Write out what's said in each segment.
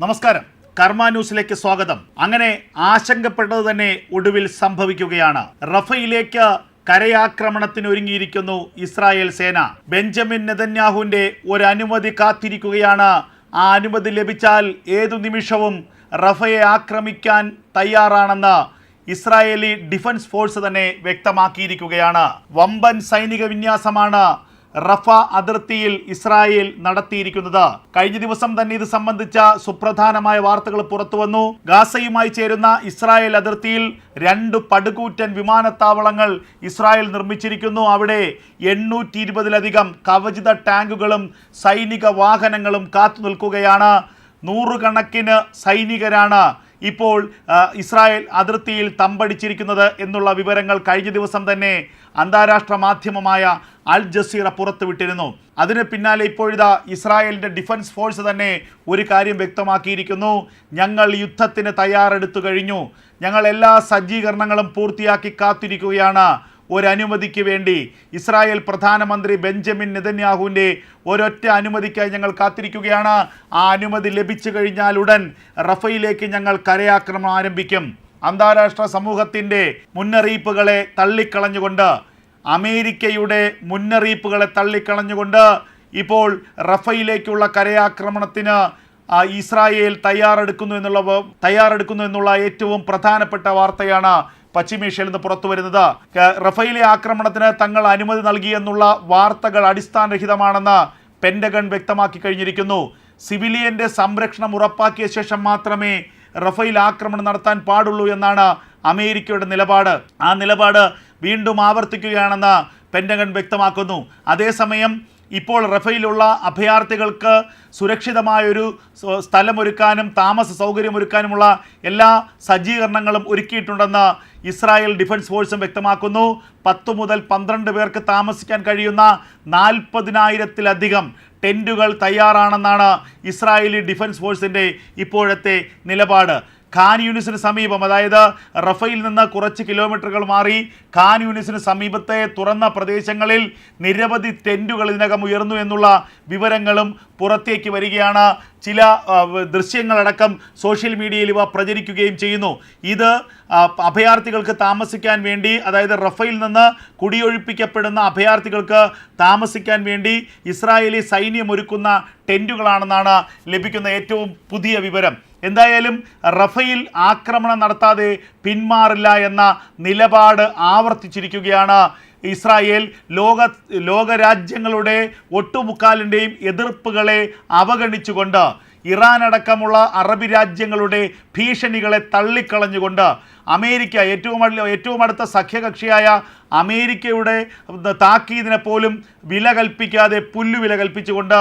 നമസ്കാരം. കർമ്മ ന്യൂസിലേക്ക് സ്വാഗതം. അങ്ങനെ ആശങ്കപ്പെട്ടത് തന്നെ ഒടുവിൽ സംഭവിക്കുകയാണ്. റഫയിലേക്ക് കരയാക്രമണത്തിന് ഒരുങ്ങിയിരിക്കുന്നു ഇസ്രായേൽ സേന. ബെഞ്ചമിൻ നെതന്യാഹുവിന്റെ ഒരു അനുമതി കാത്തിരിക്കുകയാണ്. ആ അനുമതി ലഭിച്ചാൽ ഏതു നിമിഷവും റഫയെ ആക്രമിക്കാൻ തയ്യാറാണെന്ന് ഇസ്രായേലി ഡിഫൻസ് ഫോഴ്സ് തന്നെ വ്യക്തമാക്കിയിരിക്കുകയാണ്. വമ്പൻ സൈനിക വിന്യാസമാണ് റഫ അതിർത്തിയിൽ ഇസ്രായേൽ നടത്തിയിരിക്കുന്നത്. കഴിഞ്ഞ ദിവസം തന്നെ ഇത് സംബന്ധിച്ച സുപ്രധാനമായ വാർത്തകൾ പുറത്തുവന്നു. ഗാസയുമായി ചേരുന്ന ഇസ്രായേൽ അതിർത്തിയിൽ രണ്ട് പടുകൂറ്റൻ വിമാനത്താവളങ്ങൾ ഇസ്രായേൽ നിർമ്മിച്ചിരിക്കുന്നു. അവിടെ എണ്ണൂറ്റി ഇരുപതിലധികം കവചിത ടാങ്കുകളും സൈനിക വാഹനങ്ങളും കാത്തു നിൽക്കുകയാണ് നൂറുകണക്കിന് സൈനികരാണ് ഇപ്പോൾ ഇസ്രായേൽ അതിർത്തിയിൽ തമ്പടിച്ചിരിക്കുന്നത് എന്നുള്ള വിവരങ്ങൾ കഴിഞ്ഞ ദിവസം തന്നെ അന്താരാഷ്ട്ര മാധ്യമമായ അൽ ജസീറ പുറത്തുവിട്ടിരുന്നു. അതിന് പിന്നാലെ ഇപ്പോഴിതാ ഇസ്രായേലിന്റെ ഡിഫൻസ് ഫോഴ്സ് തന്നെ ഒരു കാര്യം വ്യക്തമാക്കിയിരിക്കുന്നു. ഞങ്ങൾ യുദ്ധത്തിന് തയ്യാറെടുത്തു കഴിഞ്ഞു. ഞങ്ങൾ എല്ലാ സജ്ജീകരണങ്ങളും പൂർത്തിയാക്കി കാത്തിരിക്കുകയാണ്. ഒരനുമതിക്ക് വേണ്ടി ഇസ്രായേൽ പ്രധാനമന്ത്രി ബെഞ്ചമിൻ നെതന്യാഹുവിന്റെ ഒരൊറ്റ അനുമതിക്കായി ഞങ്ങൾ കാത്തിരിക്കുകയാണ്. ആ അനുമതി ലഭിച്ചു കഴിഞ്ഞാൽ ഉടൻ റഫയിലേക്ക് ഞങ്ങൾ കരയാക്രമണം ആരംഭിക്കും. അന്താരാഷ്ട്ര സമൂഹത്തിന്റെ മുന്നറിയിപ്പുകളെ തള്ളിക്കളഞ്ഞുകൊണ്ട് അമേരിക്കയുടെ മുന്നറിയിപ്പുകളെ തള്ളിക്കളഞ്ഞുകൊണ്ട് ഇപ്പോൾ റഫയിലേക്കുള്ള കരയാക്രമണത്തിന് ഇസ്രായേൽ തയ്യാറെടുക്കുന്നു എന്നുള്ള തയ്യാറെടുക്കുന്നു എന്നുള്ള ഏറ്റവും പ്രധാനപ്പെട്ട വാർത്തയാണ് പശ്ചിമേഷ്യയിൽ നിന്ന് പുറത്തു വരുന്നത്. ക- ആക്രമണത്തിന് തങ്ങൾ അനുമതി നൽകിയെന്നുള്ള വാർത്തകൾ അടിസ്ഥാനരഹിതമാണെന്ന് പെൻഡഗൺ വ്യക്തമാക്കി കഴിഞ്ഞിരിക്കുന്നു. സിവിലിയന്റെ സംരക്ഷണം ഉറപ്പാക്കിയ ശേഷം മാത്രമേ റഫേൽ ആക്രമണം നടത്താൻ പാടുള്ളൂ എന്നാണ് അമേരിക്കയുടെ നിലപാട്. ആ നിലപാട് വീണ്ടും ആവർത്തിക്കുകയാണെന്ന് പെൻഡഗൺ വ്യക്തമാക്കുന്നു. അതേസമയം ഇപ്പോൾ റഫയിലുള്ള അഭയാർത്ഥികൾക്ക് സുരക്ഷിതമായൊരു സ്ഥലമൊരുക്കാനും താമസ സൗകര്യമൊരുക്കാനുമുള്ള എല്ലാ സജ്ജീകരണങ്ങളും ഒരുക്കിയിട്ടുണ്ടെന്ന് ഇസ്രായേൽ ഡിഫൻസ് ഫോഴ്സും വ്യക്തമാക്കുന്നു. പത്ത് മുതൽ പന്ത്രണ്ട് പേർക്ക് താമസിക്കാൻ കഴിയുന്ന നാൽപ്പതിനായിരത്തിലധികം ടെന്റുകൾ തയ്യാറാണെന്നാണ് ഇസ്രായേലി ഡിഫൻസ് ഫോഴ്സിന്റെ ഇപ്പോഴത്തെ നിലപാട്. ഖാൻ യൂണിസിന് സമീപം അതായത് റഫയിൽ നിന്ന് കുറച്ച് കിലോമീറ്ററുകൾ മാറി ഖാൻ യൂണിസിന് സമീപത്തെ തുറന്ന പ്രദേശങ്ങളിൽ നിരവധി ടെന്റുകൾ ഇതിനകം ഉയർന്നു എന്നുള്ള വിവരങ്ങളും പുറത്തേക്ക് വരികയാണ്. ചില ദൃശ്യങ്ങളടക്കം സോഷ്യൽ മീഡിയയിൽ ഇവ പ്രചരിക്കുകയും ചെയ്യുന്നു. ഇത് അഭയാർത്ഥികൾക്ക് താമസിക്കാൻ വേണ്ടി അതായത് റഫയിൽ നിന്ന് കുടിയൊഴിപ്പിക്കപ്പെടുന്ന അഭയാർത്ഥികൾക്ക് താമസിക്കാൻ വേണ്ടി ഇസ്രായേലി സൈന്യം ഒരുക്കുന്ന ടെന്റുകളാണെന്നാണ് ലഭിക്കുന്ന ഏറ്റവും പുതിയ വിവരം. എന്തായാലും റഫയിൽ ആക്രമണം നടത്താതെ പിന്മാറില്ല എന്ന നിലപാട് ആവർത്തിച്ചിരിക്കുകയാണ് ഇസ്രായേൽ ലോക ലോകരാജ്യങ്ങളുടെ ഒട്ടുമുക്കാലിന്റെയും എതിർപ്പുകളെ അവഗണിച്ചുകൊണ്ട് ഇറാൻ അടക്കമുള്ള അറബ് രാജ്യങ്ങളുടെ ഭീഷണികളെ തള്ളിക്കളഞ്ഞുകൊണ്ട് അമേരിക്ക ഏറ്റവും ഏറ്റവും അടുത്ത സഖ്യകക്ഷിയായ അമേരിക്കയുടെ താക്കീതിനെ പോലും വില കൽപ്പിക്കാതെ പുല്ലുവില കൽപ്പിച്ചുകൊണ്ട്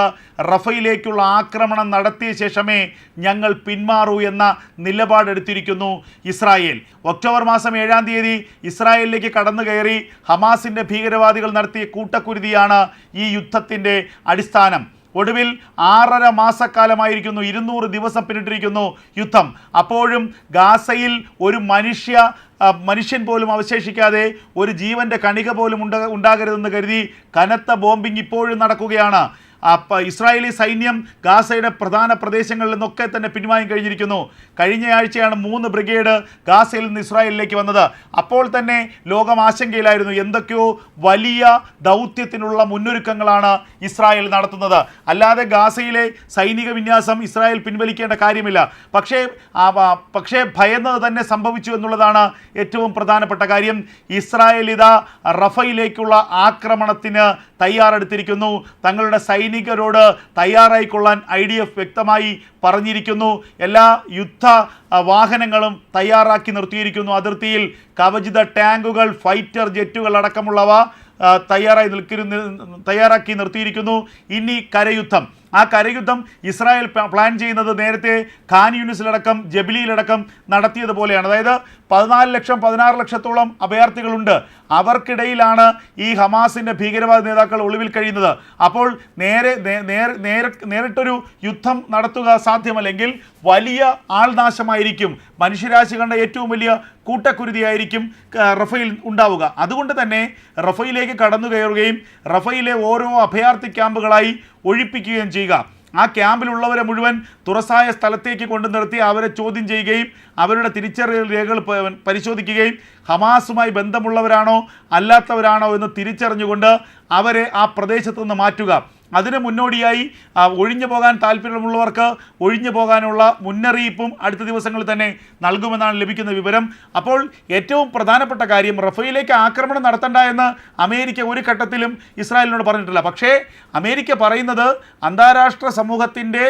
റഫയിലേക്കുള്ള ആക്രമണം നടത്തിയ ശേഷമേ ഞങ്ങൾ പിന്മാറൂ എന്ന നിലപാടെടുത്തിരിക്കുന്നു ഇസ്രായേൽ. ഒക്ടോബർ മാസം ഏഴാം തീയതി ഇസ്രായേലിലേക്ക് കടന്നു കയറി ഹമാസിന്റെ ഭീകരവാദികൾ നടത്തിയ കൂട്ടക്കുരുതിയാണ് ഈ യുദ്ധത്തിന്റെ അടിസ്ഥാനം. ഒടുവിൽ ആറര മാസക്കാലമായിരിക്കുന്നു. ഇരുന്നൂറ് ദിവസം പിന്നിട്ടിരിക്കുന്നു യുദ്ധം. അപ്പോഴും ഗാസയിൽ ഒരു മനുഷ്യ മനുഷ്യൻ പോലും അവശേഷിക്കാതെ ഒരു ജീവന്റെ കണിക പോലും ഉണ്ട ഉണ്ടാകരുതെന്ന് കരുതി കനത്ത ബോംബിംഗ് ഇപ്പോഴും നടക്കുകയാണ്. ഇസ്രായേലി സൈന്യം ഗാസയുടെ പ്രധാന പ്രദേശങ്ങളിൽ നിന്നൊക്കെ തന്നെ പിൻവാങ്ങി കഴിഞ്ഞിരിക്കുന്നു. കഴിഞ്ഞയാഴ്ചയാണ് മൂന്ന് ബ്രിഗേഡ് ഗാസയിൽ നിന്ന് ഇസ്രായേലിലേക്ക് വന്നത്. അപ്പോൾ തന്നെ ലോകം ആശങ്കയിലായിരുന്നു. എന്തൊക്കെയോ വലിയ ദൗത്യത്തിനുള്ള മുന്നൊരുക്കങ്ങളാണ് ഇസ്രായേൽ നടത്തുന്നത്. അല്ലാതെ ഗാസയിലെ സൈനിക വിന്യാസം ഇസ്രായേൽ പിൻവലിക്കേണ്ട കാര്യമില്ല. പക്ഷേ പക്ഷേ ഭയന്നത് തന്നെ സംഭവിച്ചു എന്നുള്ളതാണ് ഏറ്റവും പ്രധാനപ്പെട്ട കാര്യം. ഇസ്രായേൽ ഇതാ റഫയിലേക്കുള്ള ആക്രമണത്തിന് തയ്യാറെടുത്തിരിക്കുന്നു. തങ്ങളുടെ സൈനികരോട് തയ്യാറായിക്കൊള്ളാൻ ഐ ഡി എഫ് വ്യക്തമായി പറഞ്ഞിരിക്കുന്നു. എല്ലാ യുദ്ധ വാഹനങ്ങളും തയ്യാറാക്കി നിർത്തിയിരിക്കുന്നു. അതിർത്തിയിൽ കവചിത ടാങ്കുകൾ ഫൈറ്റർ ജെറ്റുകൾ അടക്കമുള്ളവ തയ്യാറായി നിൽക്കുന്ന തയ്യാറാക്കി നിർത്തിയിരിക്കുന്നു. ഇനി കരയുദ്ധം. ആ കരയുദ്ധം ഇസ്രായേൽ പ്ലാൻ ചെയ്യുന്നത് നേരത്തെ ഖാൻ യൂണിസിലടക്കം ജബിലിയിലടക്കം നടത്തിയതുപോലെയാണ്. അതായത് പതിനാല് ലക്ഷം പതിനാറ് ലക്ഷത്തോളം അഭയാർത്ഥികളുണ്ട്. അവർക്കിടയിലാണ് ഈ ഹമാസിന്റെ ഭീകരവാദ നേതാക്കൾ ഒളിവിൽ കഴിയുന്നത്. അപ്പോൾ നേരെ നേരെ നേരിട്ടൊരു യുദ്ധം നടത്തുക സാധ്യമല്ലെങ്കിൽ വലിയ ആൾനാശമായിരിക്കും. മനുഷ്യരാശി കണ്ട ഏറ്റവും വലിയ കൂട്ടക്കുരുതിയായിരിക്കും റഫയിൽ ഉണ്ടാവുക. അതുകൊണ്ട് തന്നെ റഫയിലേക്ക് കടന്നു കയറുകയും റഫയിലെ ഓരോ അഭയാർത്ഥി ക്യാമ്പുകളായി ഒഴിപ്പിക്കുകയും ചെയ്യുക. ആ ക്യാമ്പിലുള്ളവരെ മുഴുവൻ തുറസായ സ്ഥലത്തേക്ക് കൊണ്ടു നിർത്തി അവരെ ചോദ്യം ചെയ്യുകയും അവരുടെ തിരിച്ചറിയൽ രേഖകൾ പരിശോധിക്കുകയും ഹമാസുമായി ബന്ധമുള്ളവരാണോ അല്ലാത്തവരാണോ എന്ന് തിരിച്ചറിഞ്ഞുകൊണ്ട് അവരെ ആ പ്രദേശത്തു നിന്ന് മാറ്റുക. അതിന് മുന്നോടിയായി ഒഴിഞ്ഞു പോകാൻ താല്പര്യമുള്ളവർക്ക് ഒഴിഞ്ഞു പോകാനുള്ള മുന്നറിയിപ്പും അടുത്ത ദിവസങ്ങളിൽ തന്നെ നൽകുമെന്നാണ് ലഭിക്കുന്ന വിവരം. അപ്പോൾ ഏറ്റവും പ്രധാനപ്പെട്ട കാര്യം റഫേലേക്ക് ആക്രമണം നടത്തണ്ട എന്ന് അമേരിക്ക ഒരു ഘട്ടത്തിലും ഇസ്രായേലിനോട് പറഞ്ഞിട്ടില്ല. പക്ഷേ അമേരിക്ക പറയുന്നത് അന്താരാഷ്ട്ര സമൂഹത്തിന്റെ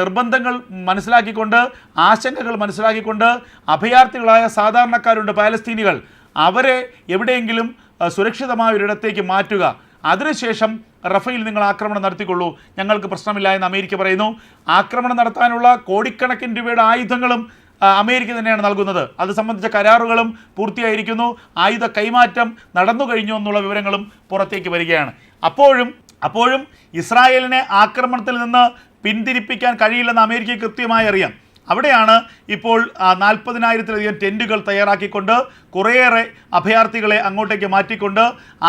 നിർബന്ധങ്ങൾ മനസ്സിലാക്കിക്കൊണ്ട് ആശങ്കകൾ മനസ്സിലാക്കിക്കൊണ്ട് അഭയാർത്ഥികളായ സാധാരണക്കാരുണ്ട് പാലസ്തീനികൾ. അവരെ എവിടെയെങ്കിലും സുരക്ഷിതമായ ഒരിടത്തേക്ക് മാറ്റുക. അതിനുശേഷം റഫേൽ നിങ്ങൾ ആക്രമണം നടത്തിക്കൊള്ളൂ. ഞങ്ങൾക്ക് പ്രശ്നമില്ല എന്ന് അമേരിക്ക പറയുന്നു. ആക്രമണം നടത്താനുള്ള കോടിക്കണക്കിന് രൂപയുടെ ആയുധങ്ങളും അമേരിക്ക തന്നെയാണ് നൽകുന്നത്. അത് സംബന്ധിച്ച കരാറുകളും പൂർത്തിയായിരിക്കുന്നു. ആയുധ കൈമാറ്റം നടന്നു കഴിഞ്ഞു എന്നുള്ള വിവരങ്ങളും പുറത്തേക്ക് വരികയാണ്. അപ്പോഴും അപ്പോഴും ഇസ്രായേലിനെ ആക്രമണത്തിൽ നിന്ന് പിന്തിരിപ്പിക്കാൻ കഴിയില്ലെന്ന് അമേരിക്ക കൃത്യമായി അറിയാം. അവിടെയാണ് ഇപ്പോൾ നാൽപ്പതിനായിരത്തിലധികം ടെന്റുകൾ തയ്യാറാക്കിക്കൊണ്ട് കുറേയേറെ അഭയാർത്ഥികളെ അങ്ങോട്ടേക്ക് മാറ്റിക്കൊണ്ട്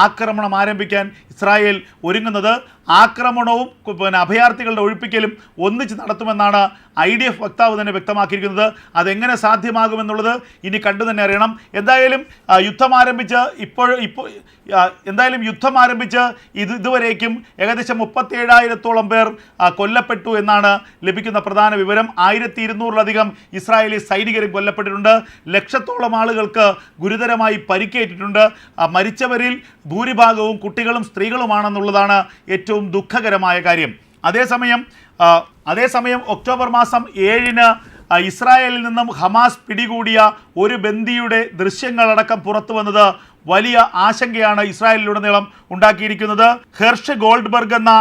ആക്രമണം ആരംഭിക്കാൻ ഇസ്രായേൽ ഒരുങ്ങുന്നത്. ആക്രമണവും പിന്നെ അഭയാർത്ഥികളുടെ ഒഴിപ്പിക്കലും ഒന്നിച്ച് നടത്തുമെന്നാണ് ഐ ഡി എഫ് വക്താവ് തന്നെ വ്യക്തമാക്കിയിരിക്കുന്നത്. അതെങ്ങനെ സാധ്യമാകുമെന്നുള്ളത് ഇനി കണ്ടു തന്നെ അറിയണം. എന്തായാലും യുദ്ധം ആരംഭിച്ച് ഇപ്പോൾ ഇപ്പോൾ എന്തായാലും യുദ്ധം ആരംഭിച്ച് ഇത് ഇതുവരേക്കും ഏകദേശം മുപ്പത്തേഴായിരത്തോളം പേർ കൊല്ലപ്പെട്ടു എന്നാണ് ലഭിക്കുന്ന പ്രധാന വിവരം. ആയിരത്തി ഇരുന്നൂറിലധികം ഇസ്രായേലി സൈനികരും കൊല്ലപ്പെട്ടിട്ടുണ്ട്. ലക്ഷത്തോളം ആളുകൾക്ക് ഗുരുതരമായി പരിക്കേറ്റിട്ടുണ്ട്. മരിച്ചവരിൽ ഭൂരിഭാഗവും കുട്ടികളും സ്ത്രീകളുമാണെന്നുള്ളതാണ് ഏറ്റവും ദുഃഖകരമായ കാര്യം. അതേസമയം അതേസമയം ഒക്ടോബർ മാസം ഏഴിന് ഇസ്രായേലിൽ നിന്നും ഹമാസ് പിടികൂടിയ ഒരു ബന്ദിയുടെ ദൃശ്യങ്ങളടക്കം പുറത്തു വന്നത് വലിയ ആശങ്കയാണ് ഇസ്രായേലിലുടനീളം ഉണ്ടാക്കിയിരിക്കുന്നത്. ഹെർഷ് ഗോൾഡ്ബർഗ് എന്ന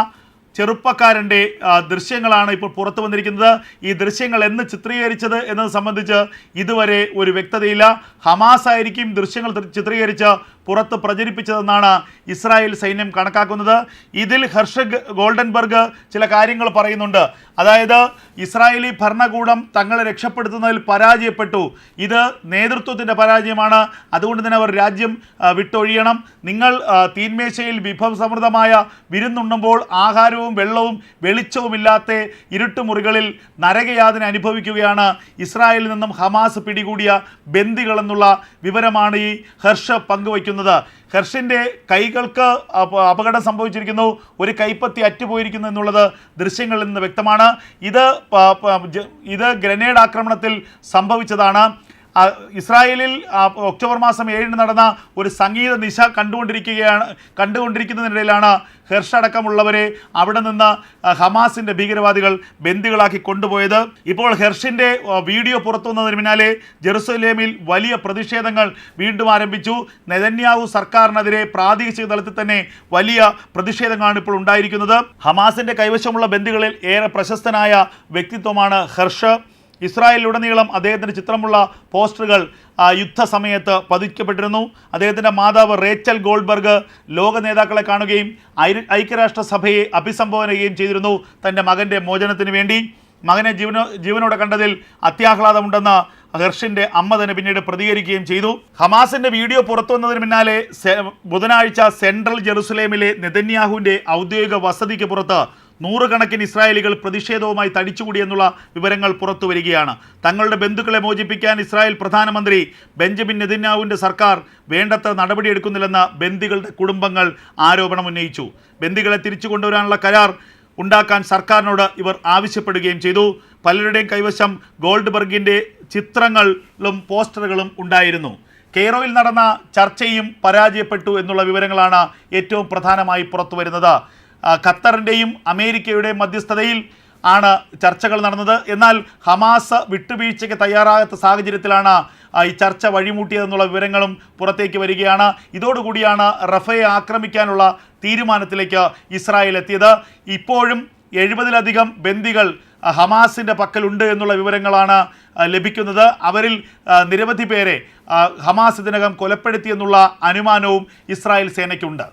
ചെറുപ്പക്കാരന്റെ ദൃശ്യങ്ങളാണ് ഇപ്പോൾ പുറത്തു വന്നിരിക്കുന്നത്. ഈ ദൃശ്യങ്ങൾ എന്ന് ചിത്രീകരിച്ചത് എന്നത് സംബന്ധിച്ച് ഇതുവരെ ഒരു വ്യക്തതയില്ല. ഹമാസ് ആയിരിക്കും ദൃശ്യങ്ങൾ ചിത്രീകരിച്ച് പുറത്ത് പ്രചരിപ്പിച്ചതെന്നാണ് ഇസ്രായേൽ സൈന്യം കണക്കാക്കുന്നത്. ഇതിൽ ഹർഷഗ് ഗോൾഡൻബർഗ് ചില കാര്യങ്ങൾ പറയുന്നുണ്ട്. അതായത് ഇസ്രായേലി ഭരണകൂടം തങ്ങളെ രക്ഷപ്പെടുത്തുന്നതിൽ പരാജയപ്പെട്ടു. ഇത് നേതൃത്വത്തിന്റെ പരാജയമാണ്. അതുകൊണ്ട് തന്നെ അവർ രാജ്യം വിട്ടൊഴിയണം. നിങ്ങൾ തീന്മേശയിൽ വിഭവസമൃദ്ധമായ വിരുന്നുണ്ണുമ്പോൾ ആഹാരവും വെള്ളവും വെളിച്ചവുമില്ലാത്ത ഇരുട്ടുമുറികളിൽ നരകയാതന അനുഭവിക്കുകയാണ് ഇസ്രായേലിൽ നിന്നും ഹമാസ് പിടികൂടിയ ബന്ദികളെന്നുള്ള വിവരമാണ് ഈ ഹർഷ പങ്കുവയ്ക്കുന്നത്. ഹർഷിന്റെ കൈകൾക്ക് അപകടം സംഭവിച്ചിരിക്കുന്നു ഒരു കൈപ്പത്തി അറ്റുപോയിരിക്കുന്നു എന്നുള്ളത് ദൃശ്യങ്ങളിൽ നിന്ന് വ്യക്തമാണ്. ഇത് ഇത് ഗ്രനേഡ് ആക്രമണത്തിൽ സംഭവിച്ചതാണ്. ഇസ്രായേലിൽ ഒക്ടോബർ മാസം ഏഴിന് നടന്ന ഒരു സംഗീത നിശ കണ്ടുകൊണ്ടിരിക്കുകയാണ് കണ്ടുകൊണ്ടിരിക്കുന്നതിനിടയിലാണ് ഹെർഷ് അടക്കമുള്ളവരെ അവിടെ നിന്ന് ഹമാസിന്റെ ഭീകരവാദികൾ ബന്ദികളാക്കി കൊണ്ടുപോയത്. ഇപ്പോൾ ഹെർഷിന്റെ വീഡിയോ പുറത്തു വന്നതിന് പിന്നാലെ ജെറുസലേമിൽ വലിയ പ്രതിഷേധങ്ങൾ വീണ്ടും ആരംഭിച്ചു. നെതന്യാവു സർക്കാരിനെതിരെ പ്രാദേശിക തലത്തിൽ തന്നെ വലിയ പ്രതിഷേധങ്ങളാണ് ഇപ്പോൾ ഉണ്ടായിരിക്കുന്നത്. ഹമാസിന്റെ കൈവശമുള്ള ബന്ദികളിൽ ഏറെ പ്രശസ്തനായ വ്യക്തിത്വമാണ് ഹെർഷ്. ഇസ്രായേലിലുടനീളം അദ്ദേഹത്തിന്റെ ചിത്രമുള്ള പോസ്റ്ററുകൾ യുദ്ധസമയത്ത് പതിക്കപ്പെട്ടിരുന്നു. അദ്ദേഹത്തിന്റെ മാതാവ് റേച്ചൽ ഗോൾഡ്ബർഗ് ലോക നേതാക്കളെ കാണുകയും ഐക്യരാഷ്ട്രസഭയെ അഭിസംബോധന ചെയ്യുകയും ചെയ്തിരുന്നു തന്റെ മകന്റെ മോചനത്തിന് വേണ്ടി. മകനെ ജീവനോ ജീവനോടെ കണ്ടതിൽ അത്യാഹ്ലാദമുണ്ടെന്ന് ഹർഷിന്റെ അമ്മ തന്നെ പിന്നീട് പ്രതികരിക്കുകയും ചെയ്തു. ഹമാസിന്റെ വീഡിയോ പുറത്തു വന്നതിന് പിന്നാലെ ബുധനാഴ്ച സെൻട്രൽ ജെറുസലേമിലെ നെതന്യാഹുവിന്റെ ഔദ്യോഗിക വസതിക്ക് പുറത്ത് നൂറുകണക്കിന് ഇസ്രായേലികൾ പ്രതിഷേധവുമായി തടിച്ചുകൂടിയെന്നുള്ള വിവരങ്ങൾ പുറത്തു വരികയാണ്. തങ്ങളുടെ ബന്ധുക്കളെ മോചിപ്പിക്കാൻ ഇസ്രായേൽ പ്രധാനമന്ത്രി ബെഞ്ചമിൻ നെതിന്യാവുവിന്റെ സർക്കാർ വേണ്ടത്ര നടപടിയെടുക്കുന്നില്ലെന്ന് ബന്ദികളുടെ കുടുംബങ്ങൾ ആരോപണം ഉന്നയിച്ചു. ബന്ദികളെ തിരിച്ചു കൊണ്ടുവരാനുള്ള കരാർ ഉണ്ടാക്കാൻ സർക്കാരിനോട് ഇവർ ആവശ്യപ്പെടുകയും ചെയ്തു. പലരുടെയും കൈവശം ഗോൾഡ്ബർഗിന്റെ ചിത്രങ്ങളും പോസ്റ്ററുകളും ഉണ്ടായിരുന്നു. കെയ്റോയിൽ നടന്ന ചർച്ചയും പരാജയപ്പെട്ടു എന്നുള്ള വിവരങ്ങളാണ് ഏറ്റവും പ്രധാനമായി പുറത്തു വരുന്നത്. ഖത്തറിന്റെയും അമേരിക്കയുടെയും മധ്യസ്ഥതയിൽ ആണ് ചർച്ചകൾ നടന്നത്. എന്നാൽ ഹമാസ് വിട്ടുവീഴ്ചയ്ക്ക് തയ്യാറാകാത്ത സാഹചര്യത്തിലാണ് ഈ ചർച്ച വഴിമുട്ടിയതെന്നുള്ള വിവരങ്ങളും പുറത്തേക്ക് വരികയാണ്. ഇതോടുകൂടിയാണ് റഫയെ ആക്രമിക്കാനുള്ള തീരുമാനത്തിലേക്ക് ഇസ്രായേൽ എത്തിയത്. ഇപ്പോഴും എഴുപതിലധികം ബന്ദികൾ ഹമാസിന്റെ പക്കലുണ്ട് എന്നുള്ള വിവരങ്ങളാണ് ലഭിക്കുന്നത്. അവരിൽ നിരവധി പേരെ ഹമാസ് ഇതിനകം കൊലപ്പെടുത്തിയെന്നുള്ള അനുമാനവും ഇസ്രായേൽ സേനയ്ക്കുണ്ട്.